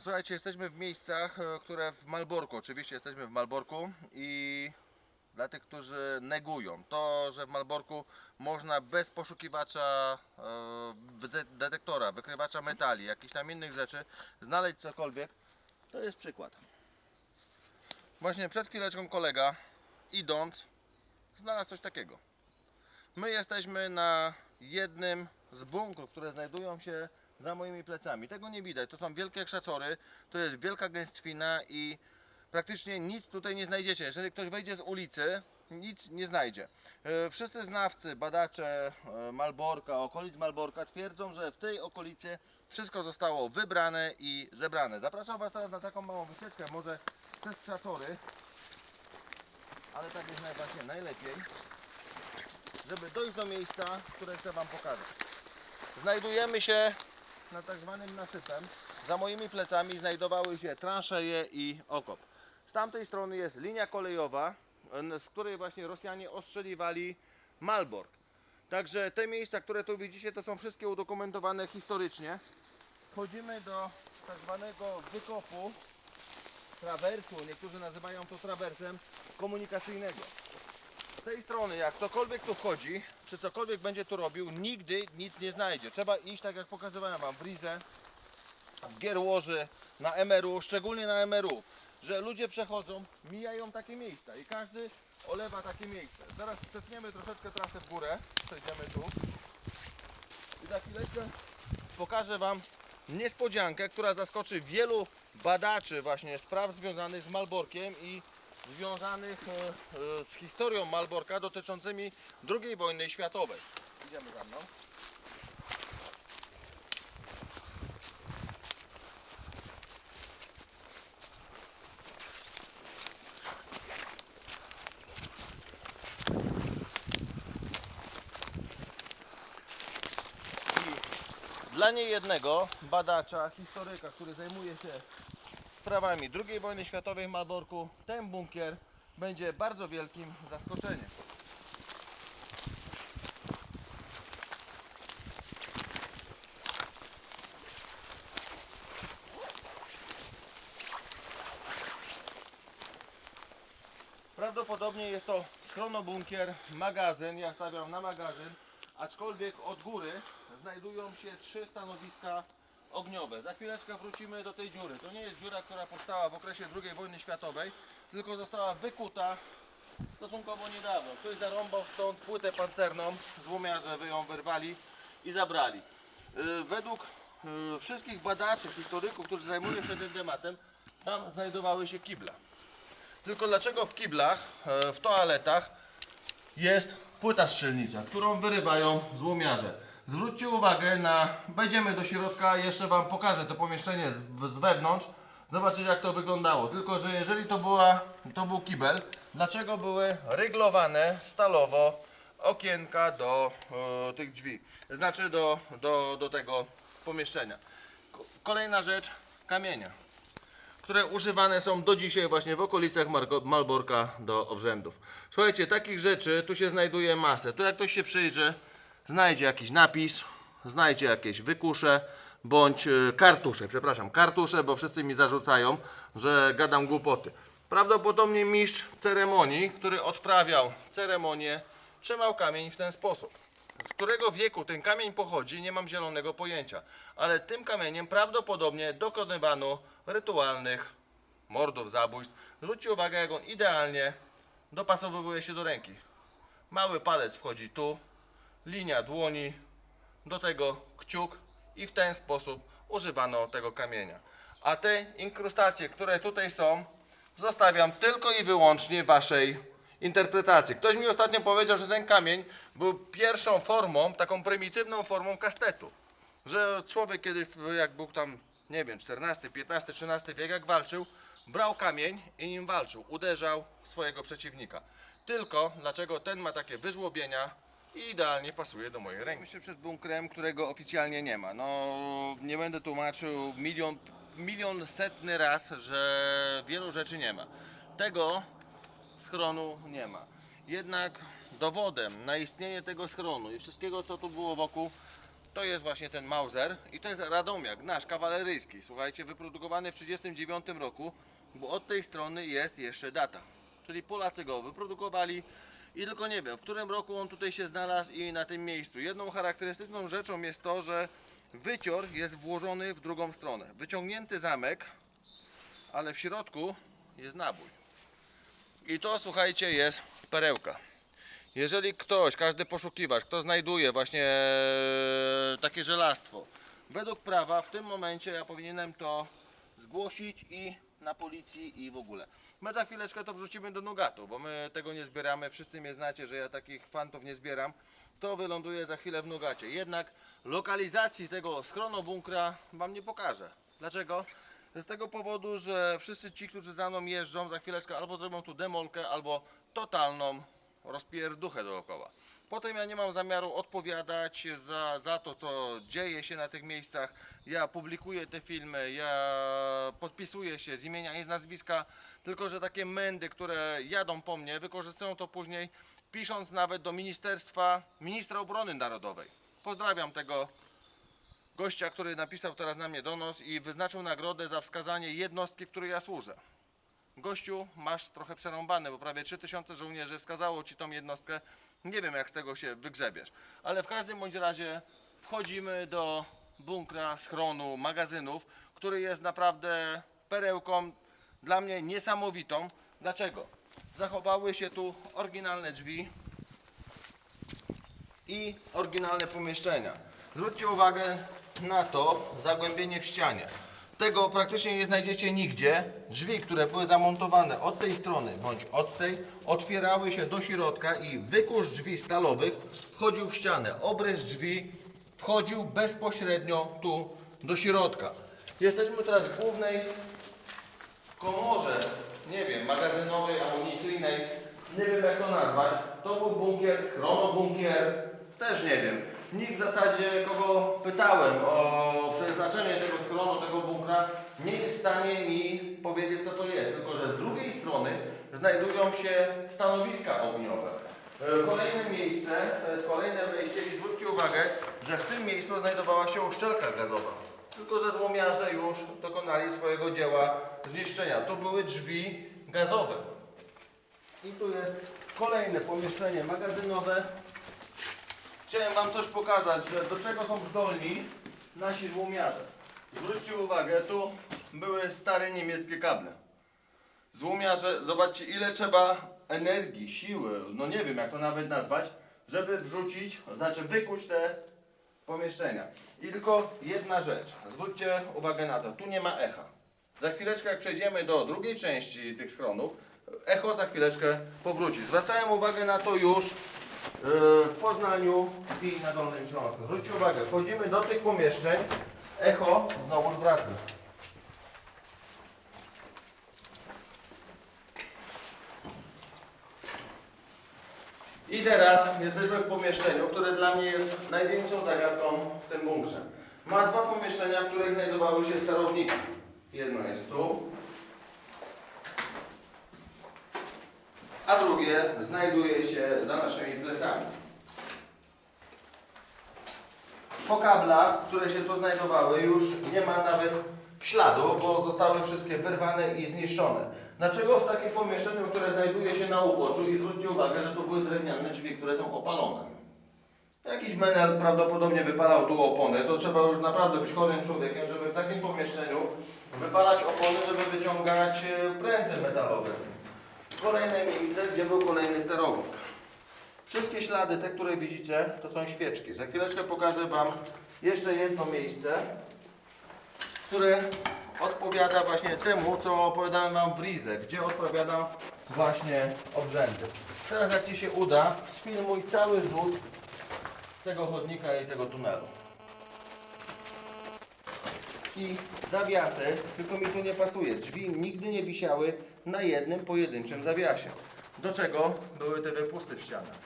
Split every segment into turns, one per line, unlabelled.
Słuchajcie, jesteśmy w miejscach, e, które w Malborku, oczywiście jesteśmy w Malborku i dla tych, którzy negują to, że w Malborku można bez poszukiwacza e, de- detektora, wykrywacza metali, jakichś tam innych rzeczy znaleźć cokolwiek, to jest przykład. Właśnie przed chwileczką kolega, idąc, znalazł coś takiego. My jesteśmy na jednym z bunkrów, które znajdują się za moimi plecami. Tego nie widać. To są wielkie krzaczory, to jest wielka gęstwina i praktycznie nic tutaj nie znajdziecie. Jeżeli ktoś wejdzie z ulicy, nic nie znajdzie. E, Wszyscy znawcy, badacze e, Malborka, okolic Malborka twierdzą, że w tej okolicy wszystko zostało wybrane i zebrane. Zapraszam Was teraz na taką małą wycieczkę, może przez krzaczory, ale tak jest najbardziej najlepiej żeby dojść do miejsca, które chcę Wam pokazać. Znajdujemy się na tak zwanym nasypem. Za moimi plecami znajdowały się transzeje i okop. Z tamtej strony jest linia kolejowa, z której właśnie Rosjanie ostrzeliwali Malbork. Także te miejsca, które tu widzicie, to są wszystkie udokumentowane historycznie. Wchodzimy do tak zwanego wykopu trawersu, niektórzy nazywają to trawersem komunikacyjnego tej strony, jak ktokolwiek tu wchodzi, czy cokolwiek będzie tu robił, nigdy nic nie znajdzie. Trzeba iść, tak jak pokazywałem Wam, w Rizę, w Gierłoży, na MRU, szczególnie na MRU, że ludzie przechodzą, mijają takie miejsca i każdy olewa takie miejsce. Teraz przetniemy troszeczkę trasę w górę, przejdziemy tu i za chwileczkę pokażę Wam niespodziankę, która zaskoczy wielu badaczy właśnie spraw związanych z Malborkiem i związanych e, e, z historią Malborka dotyczącymi II wojny światowej. Idziemy za mną. Dla niejednego badacza, historyka, który zajmuje się sprawami II wojny światowej w Malborku, ten bunkier będzie bardzo wielkim zaskoczeniem. Prawdopodobnie jest to schronobunkier, magazyn, ja stawiam na magazyn, aczkolwiek od góry znajdują się trzy stanowiska ogniowe. Za chwileczkę wrócimy do tej dziury. To nie jest dziura, która powstała w okresie II wojny światowej, tylko została wykuta stosunkowo niedawno. Ktoś zarąbał stąd płytę pancerną, złomiarze wy ją wyrwali i zabrali. Yy, Według yy, wszystkich badaczy, historyków, którzy zajmują się tym tematem, tam znajdowały się kible. Tylko dlaczego w kiblach, e, w toaletach jest płyta strzelnicza, którą wyrywają złomiarze. Zwróćcie uwagę na, wejdziemy do środka, jeszcze Wam pokażę to pomieszczenie z, z wewnątrz, zobaczycie jak to wyglądało. Tylko, że jeżeli to, była, to był kibel, dlaczego były ryglowane stalowo okienka do e, tych drzwi, znaczy do, do, do tego pomieszczenia. Ko- Kolejna rzecz, kamienia które używane są do dzisiaj właśnie w okolicach Malborka do obrzędów. Słuchajcie, takich rzeczy tu się znajduje masę. Tu jak ktoś się przyjrzy, znajdzie jakiś napis, znajdzie jakieś wykusze, bądź e, kartusze, przepraszam, kartusze, bo wszyscy mi zarzucają, że gadam głupoty. Prawdopodobnie mistrz ceremonii, który odprawiał ceremonię, trzymał kamień w ten sposób. Z którego wieku ten kamień pochodzi, nie mam zielonego pojęcia. Ale tym kamieniem prawdopodobnie dokonywano rytualnych mordów, zabójstw. Zwróćcie uwagę, jak on idealnie dopasowuje się do ręki. Mały palec wchodzi tu, linia dłoni, do tego kciuk i w ten sposób używano tego kamienia. A te inkrustacje, które tutaj są, zostawiam tylko i wyłącznie waszej interpretacji. Ktoś mi ostatnio powiedział, że ten kamień był pierwszą formą, taką prymitywną formą kastetu. Że człowiek kiedy, w- jak był tam, nie wiem, XIV, XV, XIII wiek, jak walczył, brał kamień i nim walczył, uderzał swojego przeciwnika. Tylko dlaczego ten ma takie wyżłobienia i idealnie pasuje do mojej ręki. Myślę przed bunkrem, którego oficjalnie nie ma. No, nie będę tłumaczył milion, milion setny raz, że wielu rzeczy nie ma. Tego schronu nie ma. Jednak dowodem na istnienie tego schronu i wszystkiego, co tu było wokół, To jest właśnie ten Mauser i to jest Radomiak, nasz kawaleryjski. Słuchajcie, wyprodukowany w 1939 roku, bo od tej strony jest jeszcze data. Czyli Polacy go wyprodukowali i tylko nie wiem, w którym roku on tutaj się znalazł i na tym miejscu. Jedną charakterystyczną rzeczą jest to, że wycior jest włożony w drugą stronę. Wyciągnięty zamek, ale w środku jest nabój. I to słuchajcie jest perełka. Jeżeli ktoś, każdy poszukiwacz, kto znajduje właśnie e, takie żelastwo, według prawa w tym momencie ja powinienem to zgłosić i na policji i w ogóle. My za chwileczkę to wrzucimy do Nugatu, bo my tego nie zbieramy, wszyscy mnie znacie, że ja takich fantów nie zbieram. To wyląduje za chwilę w Nugacie. Jednak lokalizacji tego schronobunkra wam nie pokażę. Dlaczego? Z tego powodu, że wszyscy ci, którzy za mną jeżdżą, za chwileczkę albo zrobią tu demolkę, albo totalną rozpierduchę dookoła. Potem ja nie mam zamiaru odpowiadać za, za to, co dzieje się na tych miejscach. Ja publikuję te filmy, ja podpisuję się z imienia i z nazwiska, tylko że takie mędy, które jadą po mnie, wykorzystują to później, pisząc nawet do ministerstwa, ministra obrony narodowej. Pozdrawiam tego gościa, który napisał teraz na mnie donos i wyznaczył nagrodę za wskazanie jednostki, w której ja służę. Gościu, masz trochę przerąbane, bo prawie 3000 żołnierzy wskazało ci tą jednostkę. Nie wiem, jak z tego się wygrzebiesz. Ale w każdym bądź razie wchodzimy do bunkra, schronu, magazynów, który jest naprawdę perełką dla mnie niesamowitą. Dlaczego? Zachowały się tu oryginalne drzwi i oryginalne pomieszczenia. Zwróćcie uwagę na to zagłębienie w ścianie. Tego praktycznie nie znajdziecie nigdzie. Drzwi, które były zamontowane od tej strony bądź od tej, otwierały się do środka i wykurz drzwi stalowych wchodził w ścianę. Obrys drzwi wchodził bezpośrednio tu do środka. Jesteśmy teraz w głównej komorze, nie wiem, magazynowej, amunicyjnej, nie wiem jak to nazwać. To był bunkier, schronobunkier, też nie wiem. Nikt w zasadzie, kogo pytałem o przeznaczenie tego schronu, tego bunkra, nie jest w stanie mi powiedzieć co to jest. Tylko, że z drugiej strony znajdują się stanowiska ogniowe. E, Kolejne miejsce, to jest kolejne wejście i zwróćcie uwagę, że w tym miejscu znajdowała się uszczelka gazowa. Tylko, że złomiarze już dokonali swojego dzieła zniszczenia. Tu były drzwi gazowe. I tu jest kolejne pomieszczenie magazynowe. Chciałem Wam coś pokazać, że do czego są zdolni nasi złomiarze. Zwróćcie uwagę, tu były stare niemieckie kable. Złomiarze, zobaczcie ile trzeba energii, siły, no nie wiem jak to nawet nazwać, żeby wrzucić, znaczy wykuć te pomieszczenia. I tylko jedna rzecz, zwróćcie uwagę na to, tu nie ma echa. Za chwileczkę jak przejdziemy do drugiej części tych schronów, echo za chwileczkę powróci. Zwracałem uwagę na to już w Poznaniu i na Dolnym Śląsku. Zwróćcie uwagę, wchodzimy do tych pomieszczeń, echo znowu wraca. I teraz jesteśmy w pomieszczeniu, które dla mnie jest największą zagadką w tym bunkrze. Ma dwa pomieszczenia, w których znajdowały się sterowniki. Jedno jest tu, a drugie znajduje się za naszymi plecami. Po kablach, które się tu znajdowały, już nie ma nawet śladu, bo zostały wszystkie wyrwane i zniszczone. Dlaczego w takim pomieszczeniu, które znajduje się na uboczu i zwróćcie uwagę, że tu były drewniane drzwi, które są opalone. Jakiś menel prawdopodobnie wypalał tu opony, to trzeba już naprawdę być chorym człowiekiem, żeby w takim pomieszczeniu wypalać opony, żeby wyciągać e, pręty metalowe. Kolejne miejsce, gdzie był kolejny sterownik. Wszystkie ślady, te, które widzicie, to są świeczki. Za chwileczkę pokażę Wam jeszcze jedno miejsce, które odpowiada właśnie temu, co opowiadałem Wam w Rize, gdzie odpowiadam właśnie obrzędy. Teraz jak Ci się uda, sfilmuj cały rzut tego chodnika i tego tunelu. I zawiasy, tylko mi tu nie pasuje. Drzwi nigdy nie wisiały na jednym pojedynczym zawiasie. Do czego były te wypusty w ścianach.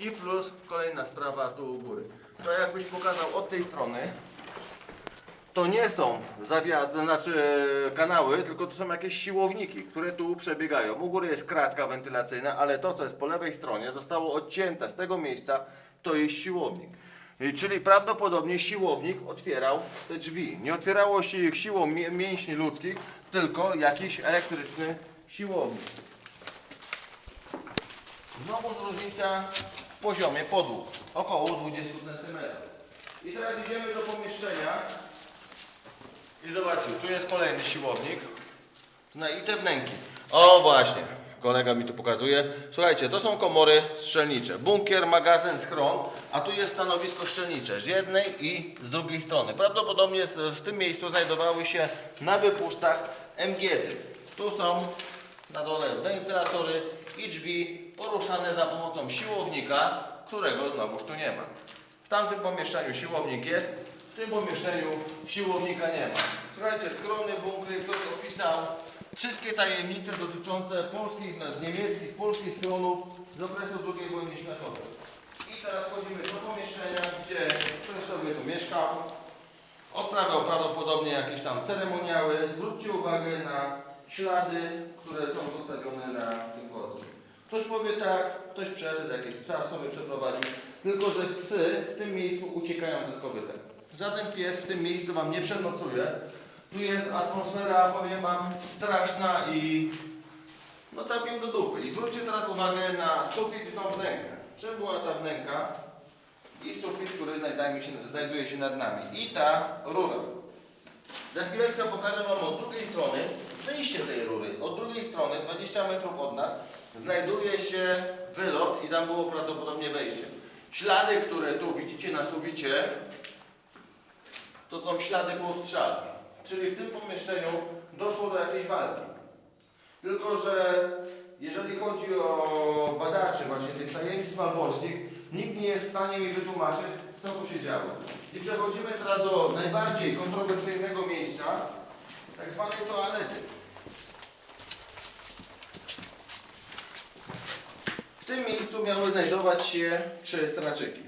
I plus kolejna sprawa tu u góry. To jakbyś pokazał od tej strony, to nie są zawia- znaczy kanały, tylko to są jakieś siłowniki, które tu przebiegają. U góry jest kratka wentylacyjna, ale to, co jest po lewej stronie, zostało odcięte z tego miejsca, to jest siłownik. Y, Czyli prawdopodobnie siłownik otwierał te drzwi. Nie otwierało się ich siłą mię- mięśni ludzkich, tylko jakiś elektryczny siłownik. Znowu różnica w poziomie podłóg, około 20 cm. I teraz idziemy do pomieszczenia i zobaczcie, tu jest kolejny siłownik. No i te wnęki. O właśnie, kolega mi tu pokazuje. Słuchajcie, to są komory strzelnicze. Bunkier, magazyn, schron, a tu jest stanowisko strzelnicze z jednej i z drugiej strony. Prawdopodobnie w tym miejscu znajdowały się na wypustach MGT. Tu są na dole wentylatory i drzwi poruszane za pomocą siłownika, którego znowuż tu nie ma. W tamtym pomieszczeniu siłownik jest, w tym pomieszczeniu siłownika nie ma. Słuchajcie, skromny bunkry, który opisał wszystkie tajemnice dotyczące polskich, niemieckich, polskich stronów z okresu II wojny światowej. I teraz wchodzimy do pomieszczenia, gdzie ktoś sobie tu mieszkał, odprawiał prawdopodobnie jakieś tam ceremoniały. Zwróćcie uwagę na ślady, które są postawione na tym kocu. Ktoś powie tak, ktoś przeszedł, jakiś psa sobie przeprowadził, tylko że psy w tym miejscu uciekają ze skobytem. Żaden pies w tym miejscu Wam nie przenocuje. Tu jest atmosfera, powiem Wam, straszna i no całkiem do dupy. I zwróćcie teraz uwagę na sufit i tą wnękę. Czym była ta wnęka? i sufit, który znajduje się, znajduje się nad nami. I ta rura. Za chwileczkę pokażę Wam od drugiej strony wyjście tej rury. Od drugiej strony, 20 metrów od nas, znajduje się wylot i tam było prawdopodobnie wejście. Ślady, które tu widzicie na suficie, to są ślady po strzałki. Czyli w tym pomieszczeniu doszło do jakiejś walki. Tylko, że jeżeli chodzi o badaczy właśnie tych tajemnic malborskich, nikt nie jest w stanie mi wytłumaczyć, co tu się działo. I przechodzimy teraz do najbardziej kontrowersyjnego miejsca, tak zwanej toalety. W tym miejscu miały znajdować się trzy straczyki.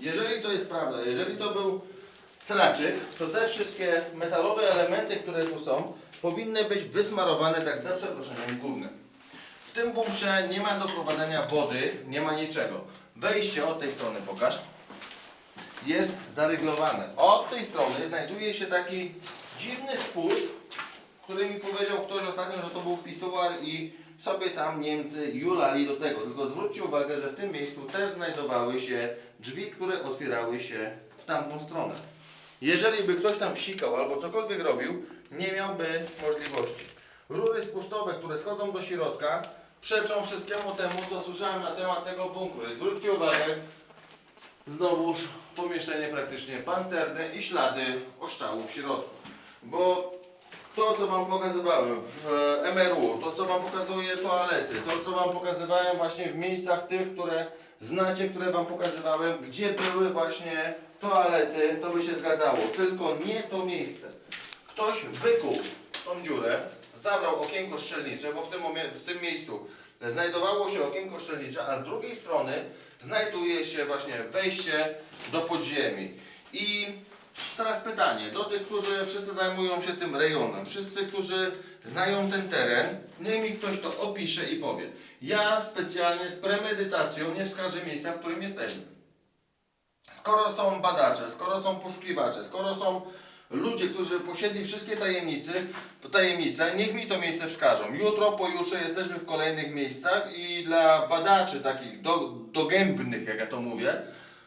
Jeżeli to jest prawda, jeżeli to był straczyk, to te wszystkie metalowe elementy, które tu są, powinny być wysmarowane tak za przeproszeniem gównem. W tym bunkrze nie ma doprowadzenia wody, nie ma niczego. Wejście od tej strony, pokaż, jest zaryglowane. Od tej strony znajduje się taki dziwny spust, który mi powiedział ktoś ostatnio, że to był pisuar i sobie tam Niemcy julali do tego. Tylko zwróćcie uwagę, że w tym miejscu też znajdowały się drzwi, które otwierały się w tamtą stronę. Jeżeli by ktoś tam sikał albo cokolwiek robił, nie miałby możliwości. Rury spustowe, które schodzą do środka, przeczą wszystkiemu temu, co słyszałem na temat tego bunkru. Zwróćcie uwagę, znowuż pomieszczenie praktycznie pancerne i ślady oszczału w środku. Bo to, co Wam pokazywałem w MRU, to, co Wam pokazuje toalety, to, co Wam pokazywałem właśnie w miejscach tych, które znacie, które Wam pokazywałem, gdzie były właśnie toalety, to by się zgadzało. Tylko nie to miejsce. Ktoś wykuł tą dziurę, zabrał okienko strzelnicze, bo w tym, w tym miejscu znajdowało się okienko strzelnicze, a z drugiej strony znajduje się właśnie wejście do podziemi. I teraz pytanie do tych, którzy wszyscy zajmują się tym rejonem, wszyscy, którzy znają ten teren, niech mi ktoś to opisze i powie. Ja specjalnie z premedytacją nie wskażę miejsca, w którym jesteśmy. Skoro są badacze, skoro są poszukiwacze, skoro są ludzie, którzy posiedli wszystkie tajemnicy, tajemnice, niech mi to miejsce wskażą. Jutro, pojutrze jesteśmy w kolejnych miejscach i dla badaczy takich do, dogębnych, jak ja to mówię,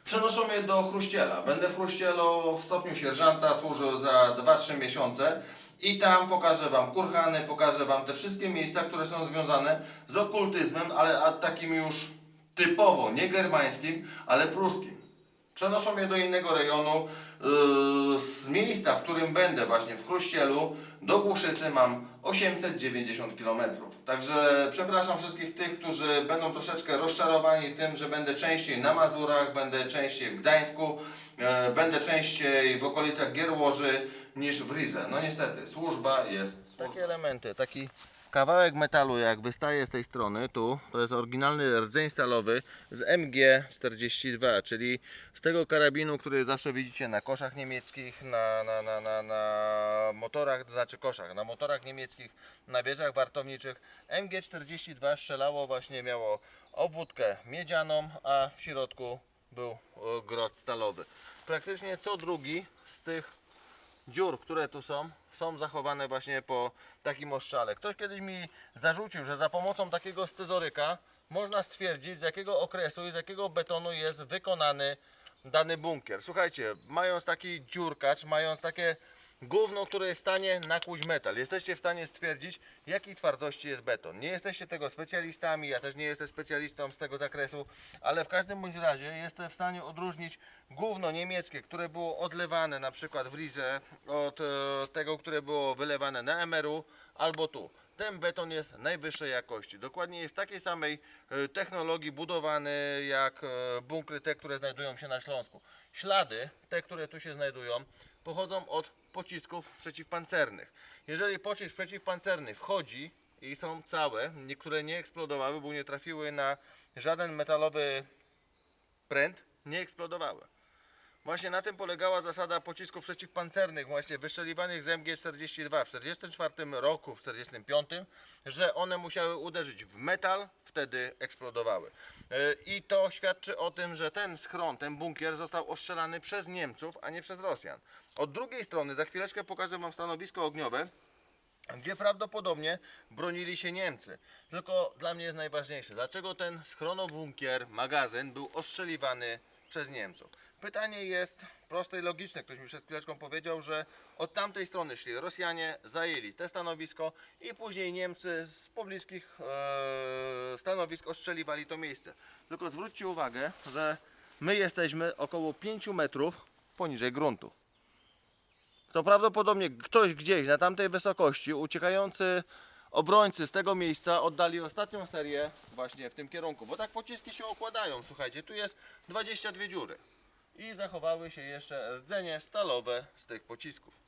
przenoszą mnie do Chruściela. Będę w Chruścielu w stopniu sierżanta służył za 2-3 miesiące i tam pokażę Wam kurhany, pokażę Wam te wszystkie miejsca, które są związane z okultyzmem, ale takim już typowo, nie germańskim, ale pruskim. Przenoszą mnie do innego rejonu. Yy, z miejsca, w którym będę, właśnie w Chruścielu, do Głuszycy mam 890 km. Także przepraszam wszystkich tych, którzy będą troszeczkę rozczarowani tym, że będę częściej na Mazurach, będę częściej w Gdańsku, e, będę częściej w okolicach Gierłoży niż w Rize. No niestety, służba jest. Takie elementy, taki kawałek metalu jak wystaje z tej strony, tu, to jest oryginalny rdzeń stalowy z MG42, czyli z tego karabinu, który zawsze widzicie na koszach niemieckich, na, na, na, na, na motorach, to znaczy koszach, na motorach niemieckich, na wieżach wartowniczych. MG42 strzelało właśnie, miało obwódkę miedzianą, a w środku był e, grot stalowy. Praktycznie co drugi z tych dziur, które tu są, są zachowane właśnie po takim ostrzale. Ktoś kiedyś mi zarzucił, że za pomocą takiego scyzoryka można stwierdzić z jakiego okresu i z jakiego betonu jest wykonany dany bunkier. Słuchajcie, mając taki dziurkacz, mając takie gówno, które jest w stanie nakłuć metal, jesteście w stanie stwierdzić jakiej twardości jest beton. Nie jesteście tego specjalistami, ja też nie jestem specjalistą z tego zakresu, ale w każdym bądź razie jestem w stanie odróżnić gówno niemieckie, które było odlewane na przykład w Rize od e, tego, które było wylewane na Emeru albo tu. Ten beton jest najwyższej jakości. Dokładnie jest w takiej samej e, technologii budowany jak e, bunkry te, które znajdują się na Śląsku. Ślady, te, które tu się znajdują, pochodzą od pocisków przeciwpancernych. Jeżeli pocisk przeciwpancerny wchodzi i są całe, niektóre nie eksplodowały, bo nie trafiły na żaden metalowy pręt, nie eksplodowały. Właśnie na tym polegała zasada pocisków przeciwpancernych, właśnie wystrzeliwanych z MG42 w 1944 roku, w 1945, że one musiały uderzyć w metal, wtedy eksplodowały. E, I to świadczy o tym, że ten schron, ten bunkier został ostrzelany przez Niemców, a nie przez Rosjan. Od drugiej strony, za chwileczkę pokażę Wam stanowisko ogniowe, gdzie prawdopodobnie bronili się Niemcy. Tylko dla mnie jest najważniejsze, dlaczego ten schronobunkier, magazyn był ostrzeliwany przez Niemców. Pytanie jest proste i logiczne. Ktoś mi przed chwileczką powiedział, że od tamtej strony szli Rosjanie, zajęli te stanowisko i później Niemcy z pobliskich e, stanowisk ostrzeliwali to miejsce. Tylko zwróćcie uwagę, że my jesteśmy około 5 metrów poniżej gruntu to prawdopodobnie ktoś gdzieś na tamtej wysokości, uciekający obrońcy z tego miejsca oddali ostatnią serię właśnie w tym kierunku, bo tak pociski się układają, słuchajcie, tu jest 22 dziury i zachowały się jeszcze rdzenie stalowe z tych pocisków.